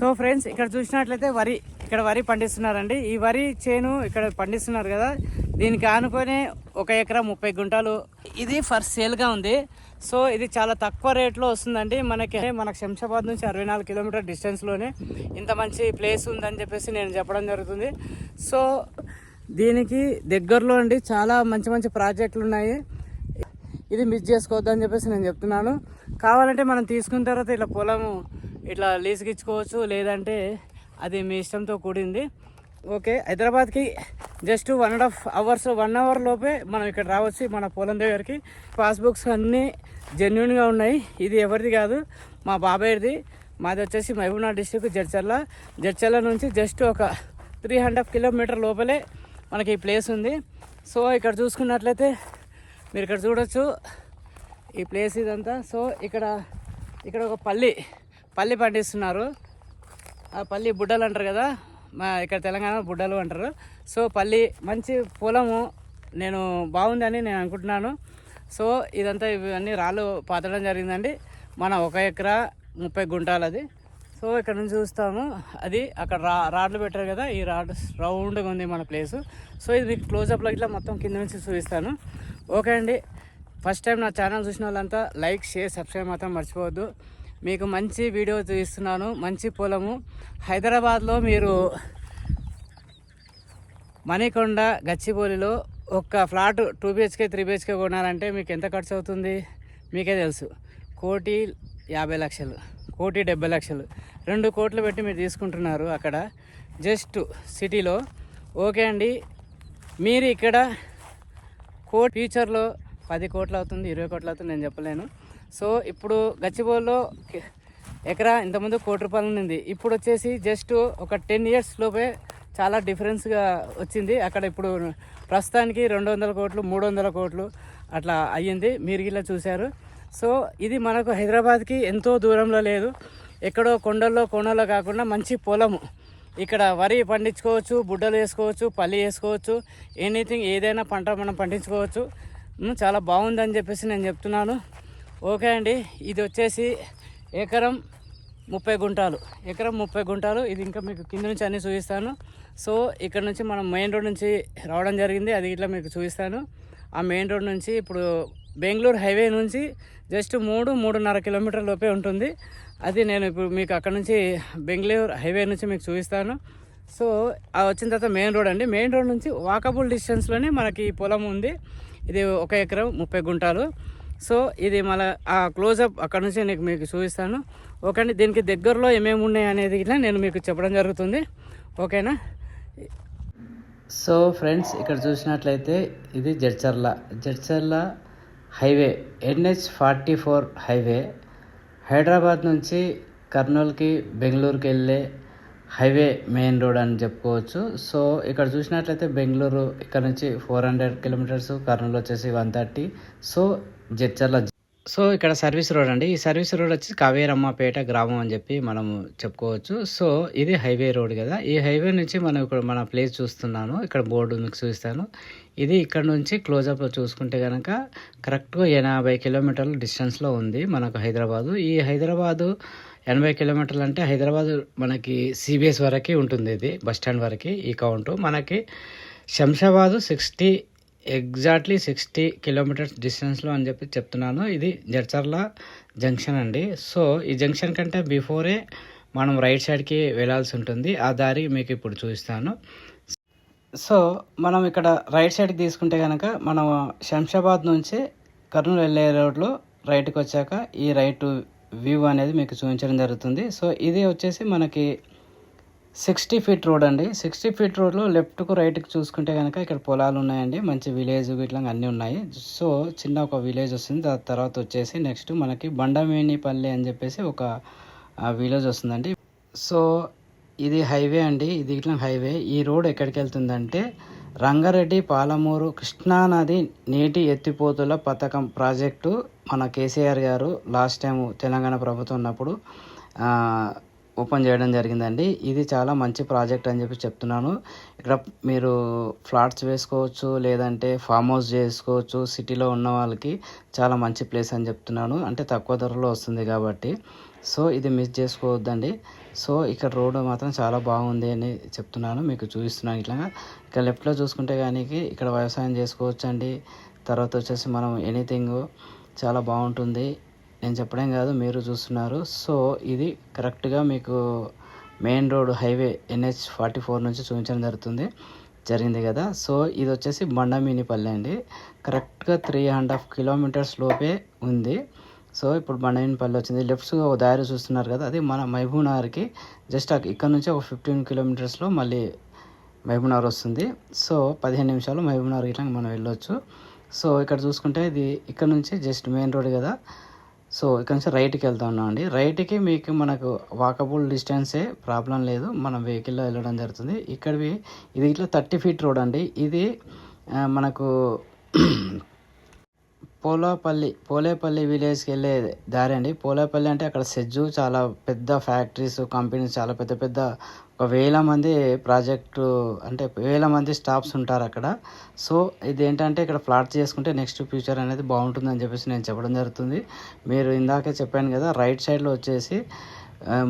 So friends ఇక్కడ చూసినట్లయితే వరి ఇక్కడ వరి పండిస్తున్నారండి. ఈ వరి చేను ఇక్కడ పండిస్తున్నారు కదా. దీనికి ఆనుకొని ఒక ఎకరా ముప్పై గుంటలు. ఇది ఫర్ సేల్గా ఉంది. సో ఇది చాలా తక్కువ రేట్లో వస్తుందండి. మనకి మనకు శంషాబాద్ నుంచి అరవై నాలుగు కిలోమీటర్ డిస్టెన్స్లోనే ఇంత మంచి ప్లేస్ ఉందని చెప్పేసి నేను చెప్పడం జరుగుతుంది. సో దీనికి దగ్గరలో అండి చాలా మంచి మంచి ప్రాజెక్టులు ఉన్నాయి. ఇది మిస్ చేసుకోవద్దని చెప్పేసి నేను చెప్తున్నాను. కావాలంటే మనం తీసుకున్న తర్వాత ఇట్లా పొలము ఇట్లా లీజుకి ఇచ్చుకోవచ్చు లేదంటే అది మీ ఇష్టంతో కూడింది. ఓకే హైదరాబాద్కి just one and half hours one hour లోపే మనం ఇక్కడ రావచ్చు మన పొలం దగ్గరికి. పాస్బుక్స్ అన్నీ జెన్యున్గా ఉన్నాయి. ఇది ఎవరిది కాదు మా బాబాయ్ది. మాది వచ్చేసి మహబూబ్నగర్ డిస్టిక్ జడ్చర్ల. జడ్చర్ల నుంచి జస్ట్ ఒక త్రీ హండ్రెడ్ కిలోమీటర్ లోపలే మనకి ఈ ప్లేస్ ఉంది. సో ఇక్కడ చూసుకున్నట్లయితే మీరు ఇక్కడ చూడొచ్చు ఈ ప్లేస్ ఇదంతా. సో ఇక్కడ ఇక్కడ ఒక పల్లి పల్లి పండిస్తున్నారు. ఆ పల్లి బుడ్డలు అంటారు కదా? మా ఇక్కడ తెలంగాణ బుడ్డలు అంటారు. సో పల్లి మంచి పొలము. నేను బాగుందని నేను అనుకుంటున్నాను. సో ఇదంతా ఇవన్నీ రాళ్ళు పాతడం జరిగిందండి. మన ఒక ఎకరా ముప్పై గుంటాలు అది. సో ఇక్కడ నుంచి చూస్తాము. అది అక్కడ రా రాడ్లు పెట్టారు కదా ఈ రాడ్ రౌండ్గా ఉంది మన ప్లేస్. సో ఇది మీకు క్లోజప్లో ఇట్లా మొత్తం కింద నుంచి చూపిస్తాను. ఓకే అండి. ఫస్ట్ టైం నా ఛానల్ చూసిన వాళ్ళంతా లైక్ షేర్ సబ్స్క్రైబ్ మాత్రం మర్చిపోవద్దు. మీకు మంచి వీడియో చూపిస్తున్నాను మంచి పొలము. హైదరాబాద్లో మీరు మణికొండ గచ్చిబౌలిలో ఒక్క flat two BHK three BHK కొనాలంటే మీకు ఎంత ఖర్చు అవుతుంది? మీకే తెలుసు. కోటి యాభై లక్షలు కోటి డెబ్బై లక్షలు. రెండు కోట్లు పెట్టి మీరు తీసుకుంటున్నారు అక్కడ. జస్ట్ సిటీలో. ఓకే అండి. మీరు ఇక్కడ కోట్ ఫ్యూచర్లో పది కోట్లు అవుతుంది ఇరవై కోట్లు అవుతుంది నేను చెప్పలేను. సో ఇప్పుడు గచ్చిబౌలిలో ఎకరా ఇంతకుముందు కోటి రూపాయలు ఉంది ఇప్పుడు వచ్చేసి జస్ట్ ఒక టెన్ ఇయర్స్ లోపే చాలా డిఫరెన్స్గా వచ్చింది. అక్కడ ఇప్పుడు ప్రస్తుతానికి రెండు వందల కోట్లు మూడు వందల కోట్లు అట్లా అయ్యింది. మీరు ఇలా చూశారు. సో ఇది మనకు హైదరాబాద్కి ఎంతో దూరంలో లేదు. ఎక్కడో కొండల్లో కోణల్లో కాకుండా మంచి పొలము. ఇక్కడ వరి పండించుకోవచ్చు బుడ్డలు వేసుకోవచ్చు పల్లి వేసుకోవచ్చు ఎనీథింగ్ ఏదైనా పంట మనం పండించుకోవచ్చు. చాలా బాగుందని చెప్పేసి నేను చెప్తున్నాను. ఓకే అండి ఇది వచ్చేసి ఎకరం ముప్పై గుంటాలు. ఎకరం ముప్పై గుంటాలు ఇది ఇంకా మీకు కింద నుంచి అన్నీ చూపిస్తాను. సో ఇక్కడ నుంచి మనం మెయిన్ రోడ్ నుంచి రావడం జరిగింది అది ఇట్లా మీకు చూపిస్తాను. ఆ మెయిన్ రోడ్ నుంచి ఇప్పుడు బెంగళూరు హైవే నుంచి జస్ట్ మూడు మూడున్నర కిలోమీటర్ లోపే ఉంటుంది. అది నేను ఇప్పుడు మీకు అక్కడ నుంచి బెంగళూరు హైవే నుంచి మీకు చూపిస్తాను. సో ఆ వచ్చిన తర్వాత మెయిన్ రోడ్ అండి. మెయిన్ రోడ్ నుంచి వాకబుల్ డిస్టెన్స్లోనే మనకి పొలం ఉంది. ఇది ఒక ఎకరం ముప్పై గుంటాలు. సో ఇది మళ్ళీ ఆ క్లోజప్ అక్కడ నుంచి నీకు మీకు చూపిస్తాను. ఓకే అండి దీనికి దగ్గరలో ఏమేమి ఉన్నాయి అనేది ఇట్లా నేను మీకు చెప్పడం జరుగుతుంది. ఓకేనా? సో ఫ్రెండ్స్ ఇక్కడ చూసినట్లయితే ఇది Jadcherla. Jadcherla highway NH forty four highway. Hyderabad నుంచి కర్నూలుకి బెంగళూరుకి వెళ్ళే హైవే మెయిన్ రోడ్ అని చెప్పుకోవచ్చు. సో ఇక్కడ చూసినట్లయితే బెంగళూరు ఇక్కడ నుంచి ఫోర్ హండ్రెడ్ కిలోమీటర్స్ కర్నూలు వచ్చేసి one thirty. So Jadcherla so ఇక్కడ సర్వీస్ రోడ్ అండి. ఈ సర్వీస్ రోడ్ వచ్చి కావేరమ్మపేట గ్రామం అని చెప్పి మనము చెప్పుకోవచ్చు. సో ఇది హైవే రోడ్ కదా. ఈ హైవే నుంచి మనం ఇప్పుడు మన ప్లేస్ చూస్తున్నాను. ఇక్కడ బోర్డు మీకు చూపిస్తాను. ఇది ఇక్కడ నుంచి క్లోజప్ చూసుకుంటే కనుక కరెక్ట్గా ఎనభై కిలోమీటర్ల డిస్టెన్స్లో ఉంది మనకు హైదరాబాదు. ఈ హైదరాబాదు ఎనభై కిలోమీటర్లు అంటే హైదరాబాద్ మనకి సిబిఎస్ వరకు ఉంటుంది ఇది బస్ స్టాండ్ వరకు ఈ కౌంటు. మనకి Shamshabad sixty exactly sixty kilometres డిస్టెన్స్లో అని చెప్పి చెప్తున్నాను. ఇది జడ్చర్ల జంక్షన్ అండి. సో ఈ జంక్షన్ కంటే బిఫోరే మనం రైట్ సైడ్కి వెళ్ళాల్సి ఉంటుంది. ఆ దారి మీకు ఇప్పుడు చూపిస్తాను. సో మనం ఇక్కడ రైట్ సైడ్కి తీసుకుంటే కనుక మనం శంషాబాద్ నుంచి కర్నూలు వెళ్ళే రోడ్లో రైట్కి వచ్చాక ఈ రైట్ వ్యూ అనేది మీకు చూపించడం జరుగుతుంది. సో ఇది వచ్చేసి మనకి సిక్స్టీ ఫీట్ రోడ్ అండి. సిక్స్టీ ఫీట్ రోడ్లో లెఫ్ట్కు రైట్కి చూసుకుంటే కనుక ఇక్కడ పొలాలు ఉన్నాయండి. మంచి విలేజ్ ఇట్లా అన్నీ ఉన్నాయి. సో చిన్న ఒక విలేజ్ వస్తుంది. దాని తర్వాత వచ్చేసి నెక్స్ట్ మనకి బండమేనిపల్లి అని చెప్పేసి ఒక విలేజ్ వస్తుందండి. సో ఇది హైవే అండి. ఇది ఇట్లా హైవే. ఈ రోడ్ ఎక్కడికి వెళ్తుందంటే రంగారెడ్డి పాలమూరు కృష్ణానది నీటి ఎత్తిపోతుల పథకం ప్రాజెక్టు మన కేసీఆర్ గారు లాస్ట్ టైం తెలంగాణ ప్రభుత్వం ఉన్నప్పుడు ఓపెన్ చేయడం జరిగిందండి. ఇది చాలా మంచి ప్రాజెక్ట్ అని చెప్పి చెప్తున్నాను. ఇక్కడ మీరు ఫ్లాట్స్ వేసుకోవచ్చు లేదంటే ఫామ్ హౌస్ చేసుకోవచ్చు సిటీలో ఉన్న వాళ్ళకి చాలా మంచి ప్లేస్ అని చెప్తున్నాను. అంటే తక్కువ ధరలో వస్తుంది కాబట్టి. సో ఇది మిస్ చేసుకోవద్దండి. సో ఇక్కడ రోడ్ మాత్రం చాలా బాగుంది అని చెప్తున్నాను. మీకు చూపిస్తున్నాను ఇట్లా. ఇక్కడ లెఫ్ట్లో చూసుకుంటే కానీ ఇక్కడ వ్యవసాయం చేసుకోవచ్చు అండి తర్వాత వచ్చేసి మనం ఎనీథింగ్ చాలా బాగుంటుంది. నేను చెప్పడం కాదు మీరు చూస్తున్నారు. సో ఇది కరెక్ట్గా మీకు main road highway NH forty four నుంచి చూపించడం జరుగుతుంది. జరిగింది కదా. సో ఇది వచ్చేసి బండమీనిపల్లి అండి. కరెక్ట్గా త్రీ అండ్ హాఫ్ కిలోమీటర్స్ లోపే ఉంది. సో ఇప్పుడు బండమీనిపల్లి వచ్చింది. లెఫ్ట్స్ ఒక దారి చూస్తున్నారు కదా. అది మన మహబూబ్నగర్కి జస్ట్ ఇక్కడ నుంచి ఒక ఫిఫ్టీన్ కిలోమీటర్స్లో మళ్ళీ మహబూబ్నగర్ వస్తుంది. సో పదిహేను నిమిషాలు మహబూబ్నగర్ ఇట్లా మనం వెళ్ళొచ్చు. సో ఇక్కడ చూసుకుంటే ఇది ఇక్కడ నుంచి జస్ట్ మెయిన్ రోడ్ కదా. సో ఇక్కడ నుంచి రైట్కి వెళ్తా ఉన్నాం అండి రైట్కి మీకు మనకు వాకబుల్ డిస్టెన్సే ప్రాబ్లం లేదు. మనం వెహికల్లో వెళ్ళడం జరుగుతుంది. ఇక్కడవి ఇది ఇట్లా థర్టీ ఫీట్ రోడ్ అండి. ఇది మనకు పోలాపల్లి పోలేపల్లి విలేజ్కి వెళ్ళే దారి అండి. పోలేపల్లి అంటే అక్కడ సెజ్జు చాలా పెద్ద ఫ్యాక్టరీస్ కంపెనీస్ చాలా పెద్ద పెద్ద ఒక వేల మంది ప్రాజెక్టు అంటే వేల మంది స్టాఫ్స్ ఉంటారు అక్కడ. సో ఇది ఏంటంటే ఇక్కడ ఫ్లాట్ చేసుకుంటే నెక్స్ట్ ఫ్యూచర్ అనేది బాగుంటుందని చెప్పేసి నేను చెప్పడం జరుగుతుంది. మీరు ఇందాకే చెప్పాను కదా రైట్ సైడ్లో వచ్చేసి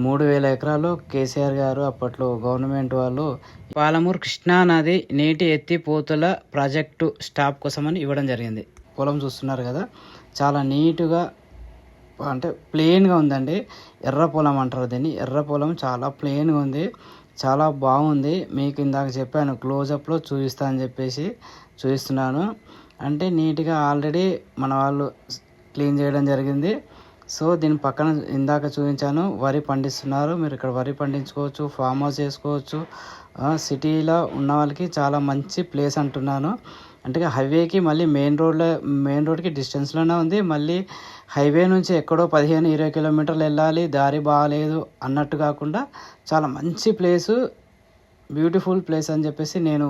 మూడు వేల ఎకరాలు కేసీఆర్ గారు అప్పట్లో గవర్నమెంట్ వాళ్ళు పాలమూరు కృష్ణా నది నీటి ఎత్తిపోతుల ప్రాజెక్టు స్టాప్ కోసమని ఇవ్వడం జరిగింది. పొలం చూస్తున్నారు కదా చాలా నీట్గా అంటే ప్లెయిన్గా ఉందండి. ఎర్ర పొలం అంటారు దీన్ని. ఎర్ర పొలం చాలా ప్లెయిన్గా ఉంది. చాలా బాగుంది. మీకు ఇందాక చెప్పాను క్లోజప్లో చూపిస్తా అని చెప్పేసి చూపిస్తున్నాను. అంటే నీట్గా ఆల్రెడీ మన వాళ్ళు క్లీన్ చేయడం జరిగింది. సో దీని పక్కన ఇందాక చూపించాను వరి పండిస్తున్నారు. మీరు ఇక్కడ వరి పండించుకోవచ్చు ఫామ్ హౌస్ చేసుకోవచ్చు. సిటీలో ఉన్న వాళ్ళకి చాలా మంచి ప్లేస్ అంటున్నాను. అంటే హైవేకి మళ్ళీ మెయిన్ రోడ్లో మెయిన్ రోడ్కి డిస్టెన్స్లోనే ఉంది. మళ్ళీ హైవే నుంచి ఎక్కడో పదిహేను ఇరవై కిలోమీటర్లు వెళ్ళాలి దారి బాగాలేదు అన్నట్టు కాకుండా చాలా మంచి ప్లేసు బ్యూటిఫుల్ ప్లేస్ అని చెప్పేసి నేను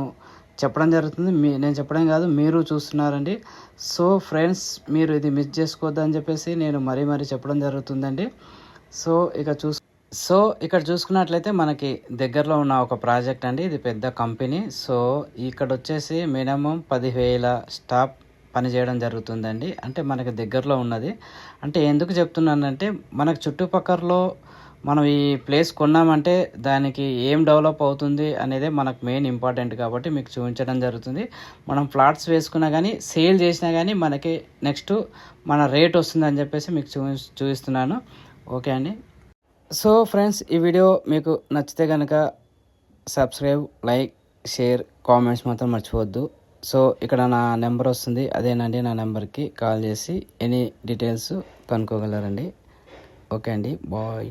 చెప్పడం జరుగుతుంది. మీ నేను చెప్పడం కాదు మీరు చూస్తున్నారండి. సో ఫ్రెండ్స్ మీరు ఇది మిస్ చేసుకోవద్దు అని చెప్పేసి నేను మరీ మరీ చెప్పడం జరుగుతుందండి. సో ఇక చూసు సో ఇక్కడ చూసుకున్నట్లయితే మనకి దగ్గరలో ఉన్న ఒక ప్రాజెక్ట్ అండి. ఇది పెద్ద కంపెనీ. సో ఇక్కడ వచ్చేసి మినిమం పదివేల స్టాఫ్ పనిచేయడం జరుగుతుందండి. అంటే మనకి దగ్గరలో ఉన్నది. అంటే ఎందుకు చెప్తున్నానంటే మనకు చుట్టుపక్కలలో మనం ఈ ప్లేస్ కొన్నామంటే దానికి ఏం డెవలప్ అవుతుంది అనేది మనకు మెయిన్ ఇంపార్టెంట్ కాబట్టి మీకు చూపించడం జరుగుతుంది. మనం ప్లాట్స్ వేసుకున్నా కానీ సేల్ చేసినా కానీ మనకి నెక్స్ట్ మన రేట్ వస్తుందని చెప్పేసి మీకు చూ చూపిస్తున్నాను. ఓకే అండి. సో ఫ్రెండ్స్ ఈ వీడియో మీకు నచ్చితే కనుక సబ్స్క్రైబ్ లైక్ షేర్ కామెంట్స్ మాత్రం మర్చిపోవద్దు. సో ఇక్కడ నా నెంబర్ వస్తుంది అదేనండి నా నెంబర్కి కాల్ చేసి ఎనీ డీటెయిల్స్ కనుక్కోగలరండి. ఓకే అండి బాయ్.